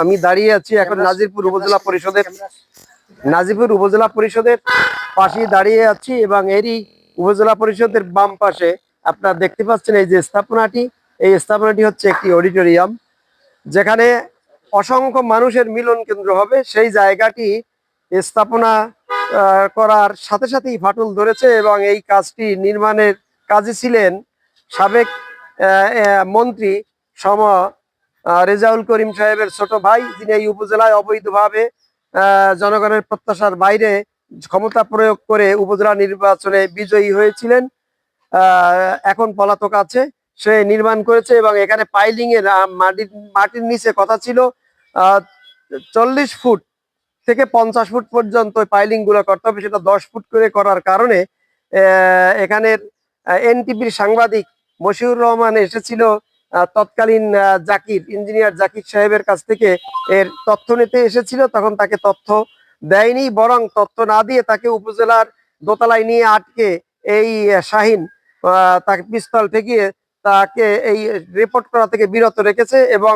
আমি দাঁড়িয়ে আছি এখন নাজিরপুর উপজেলা পরিষদের নাজিরপুর উপজেলা পরিষদের পাশে দাঁড়িয়ে আছি এবং এরই উপজেলা পরিষদের বাম পাশে আপনারা দেখতে পাচ্ছেন এই যে স্থাপনাটি। এই স্থাপনাটি হচ্ছে একটি অডিটোরিয়াম যেখানে অসংখ্য মানুষের মিলন কেন্দ্র হবে। সেই জায়গাটি স্থাপনা করার সাথে সাথেই ফাটল ধরেছে এবং এই কাজটি নির্মাণের কাজে ছিলেন সাবেক মন্ত্রী সম রেজাউল করিম সাহেবের ছোট ভাই, যিনি এই উপজেলায় অবৈধভাবে জনগণের প্রত্যাশার বাইরে ক্ষমতা প্রয়োগ করে উপজেলা নির্বাচনে বিজয়ী হয়েছিলেন এখন পলাতক আছে, সে নির্মাণ করেছে এবং এখানে পাইলিং এর মাটির মাটির নিচে কথা ছিল চল্লিশ ফুট থেকে পঞ্চাশ ফুট পর্যন্ত পাইলিংগুলো করতে হবে, সেটা দশ ফুট করে করার কারণে এখানের এনটিভির সাংবাদিক মশিউর রহমান এসেছিল তৎকালীন জাকির, ইঞ্জিনিয়ার জাকির সাহেবের কাছ থেকে এর তথ্য নিতে এসেছিল, তখন তাকে তথ্য দেয়নি, বরং তথ্য না দিয়ে তাকে উপজেলার দোতলায় নিয়ে আটকে এই শাহিন তাকে পিস্তল ঠেকিয়ে তাকে এই রিপোর্ট করা থেকে বিরত রেখেছে এবং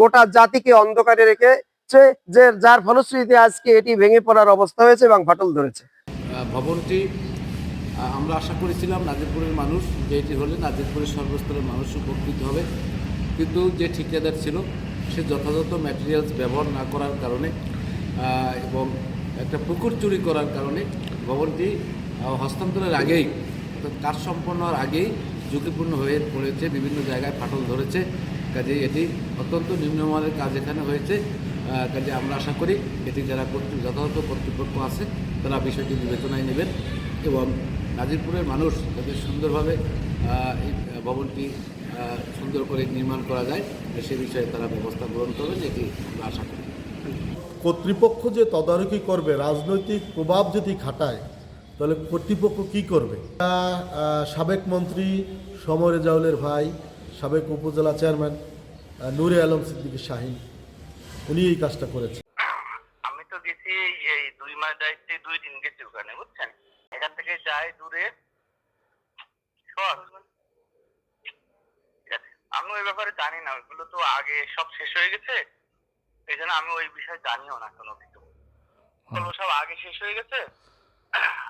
গোটা জাতিকে অন্ধকারে রেখেছে, যে, যার ফলশ্রুতিতে আজকে এটি ভেঙে পড়ার অবস্থা হয়েছে এবং ফাটল ধরেছে। ভবনটি আমরা আশা করেছিলাম নাজিরপুরের মানুষ, যে এটি হলে নাজিরপুরের সর্বস্তরের মানুষ উপকৃত হবে। কিন্তু যে ঠিকাদার ছিল, সে যথাযথ ম্যাটেরিয়ালস ব্যবহার না করার কারণে এবং একটা পুকুর চুরি করার কারণে ভবনটি হস্তান্তরের আগেই কাজ সম্পন্ন হওয়ার আগেই ঝুঁকিপূর্ণ হয়ে পড়েছে, বিভিন্ন জায়গায় ফাটল ধরেছে। কাজে এটি অত্যন্ত নিম্নমানের কাজ এখানে হয়েছে। কাজে আমরা আশা করি এটি যারা যথাযথ কর্তৃপক্ষ আছে, তারা বিষয়টি বিবেচনায় নেবেন এবং নাজিরপুরের মানুষ যাতে সুন্দরভাবে এই ভবনটি আহ, সুন্দর করে নির্মাণ করা যায় সে বিষয়ে তারা ব্যবস্থা গ্রহণ করবেন এটি আমরা আশা করি। কর্তৃপক্ষ যে তদারকি করবে রাজনৈতিক প্রভাব যদি খাটায় তাহলে কর্তৃপক্ষ কি করবে? সাবেক মন্ত্রী সমর রেজাউলের ভাই সাবেক উপজেলা চেয়ারম্যান নূরে আলম সিদ্দিকী শাহিন উনি এই কাজটা করেছেন। আমি তো গেছি এই- এই দুই মাস দায়িত্বে দুই দিন গেছি ওখানে বুঝছেন? এখান থেকে যাই দূরে। আমি ওই ব্যাপারে জানি না ওইগুলো তো আগে সব শেষ হয়ে গেছে। এই জন্য আমি ওই বিষয়ে জানিও না কোনো কিছু। সব আগে শেষ হয়ে গেছে।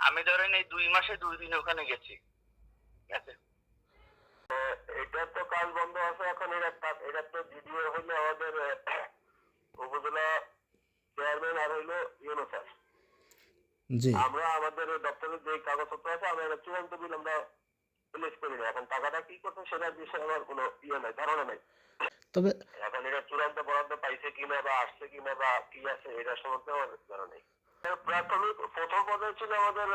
আমি ধরেন এই দুই মাসে দুই দিন ওখানে গেছি। ঠিক আছে? এটা তো কাজ বন্ধ আছে এখন এটা এটা তো ভিডিও হইল আমাদের উপজেলা চেয়ারম্যান আর হইল ইউনো আমরা আমাদের দপ্তরের যে কাগজপত্র আছে আমরা এটা চূড়ান্ত বিল আমরা রিলিজ করি না এখন টাকাটা কি করছে সেটার বিষয়ে আমার কোনো ইয়ে নাই ধারণা নাই। তবে এখন এটা চূড়ান্ত বরাদ্দ পাইছে কিনা বা আসছে কিনা বা কি আছে এটা সম্বন্ধে আমার জানা নেই। প্রাথমিক প্রথম পর্যায়ে ছিল আমাদের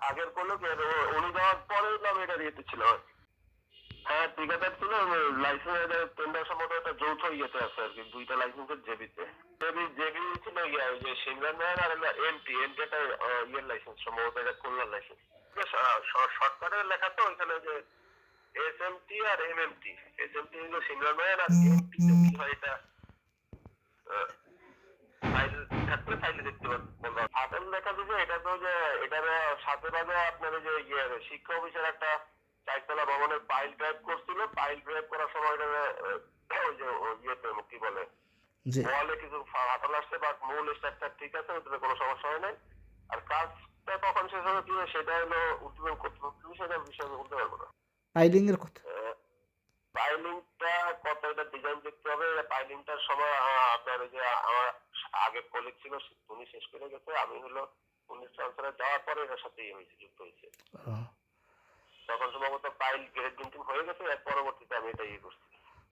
আগের করল কি আর ও- উনি যাওয়ার পরে নাম এটা দিতে ছিল ঠিকাদার ছিল লাইসেন্স টেন্ডার সম্বন্ধে একটা যৌথ ইয়েতে আছে আর কি, দুইটা লাইসেন্সের জেবিতে। জেবি জেবি ছিল ইয়া ওই যে সিমরান ম্যান আর এমটি এমটি একটা ইয়ের লাইসেন্স সম্ভবত এটা খুলনার লাইসেন্স শর্টকাটের লেখা তো ওইখানে যে এস এম টি আর M M T S M T হলো সিমরান ম্যান আর এমটি কি হয় এটা ফাইল থাকলে ফাইলে দেখতে পারব হাতের লেখা দিবে এটা তো যে এটার সাথে সাথে আপনার যে ইয়ে শিক্ষা অফিসের একটা চারতলা ভবনের পাইল ড্রাইভ করছিল পাইল ড্রাইভ করার সময় ওই যে ইয়েতে কি বলে? ওয়ালে কিছু ফাটল আসছে বা মূল স্ট্রাকচার ঠিক আছে ওটাতে কোনো সমস্যা হয় নাই। আর কাজটা কখন শেষ হবে কি সেটা হলো কর্তৃপক্ষ সেটা বিষয়ে বলতে পারব না। পাইলিং এর কথা পাইলিংটা কত এটা ডিজাইন দেখতে হবে। পাইলিংটার সময় আপনার যে আমার আগের কলিগ ছিল উনি শেষ করে গেছে। আমি হলো পুলিশ ট্রান্সফারে যাওয়ার পরে এটার সাথে ইয়ে হয়েছে যুক্ত হয়েছে। তখন সম্ভবত পাইল গ্রেড প্রিন্টিং হয়ে গেছে এর পরবর্তীতে আমি এটা ইয়ে করছি।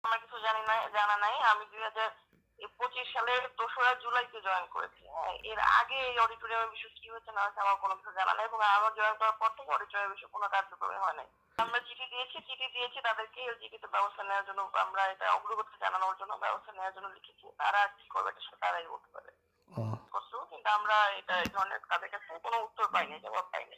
আমার কিছু জানি না জানা নাই। আমি দুই হাজার পঁচিশ সালের দোসরা জুলাইতে জয়েন করেছি। হ্যাঁ এর আগে এই অডিটোরিয়ামের বিষয়ে কি হচ্ছে না হচ্ছে আমার কোনো কিছু জানা নাই এবং আমার জয়েন করার পর থেকে অডিটোরিয়ামের বিষয়ে কোনো কার্যক্রমে হয় নাই। আমরা চিঠি দিয়েছি চিঠি দিয়েছি তাদেরকে এলজিবিতে ব্যবস্থা নেওয়ার জন্য আমরা এটা অগ্রগতি জানানোর জন্য ব্যবস্থা নেওয়ার জন্য লিখেছি। তারা কি করবে এটা সেটা তারাই বলতে পারে। কিন্তু আমরা এটা এই ধরনের তাদের কাছে কোনো উত্তর পাইনি জবাব পাইনি।